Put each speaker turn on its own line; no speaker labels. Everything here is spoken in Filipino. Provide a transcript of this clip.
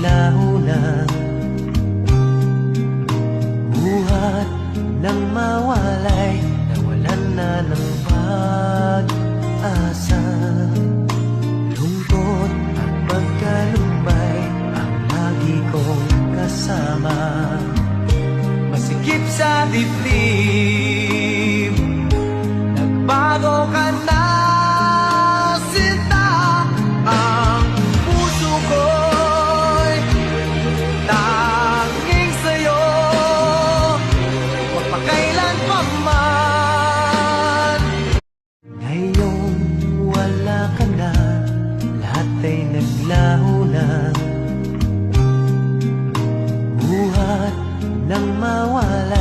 ay naglaho na Buhat ng mawalay Nawalan na ng pag-asa. Lungkot at pagkalumbay Ang lagi kong kasama. Masikip sa dibdib ay naglaho na Buhat nang mawala.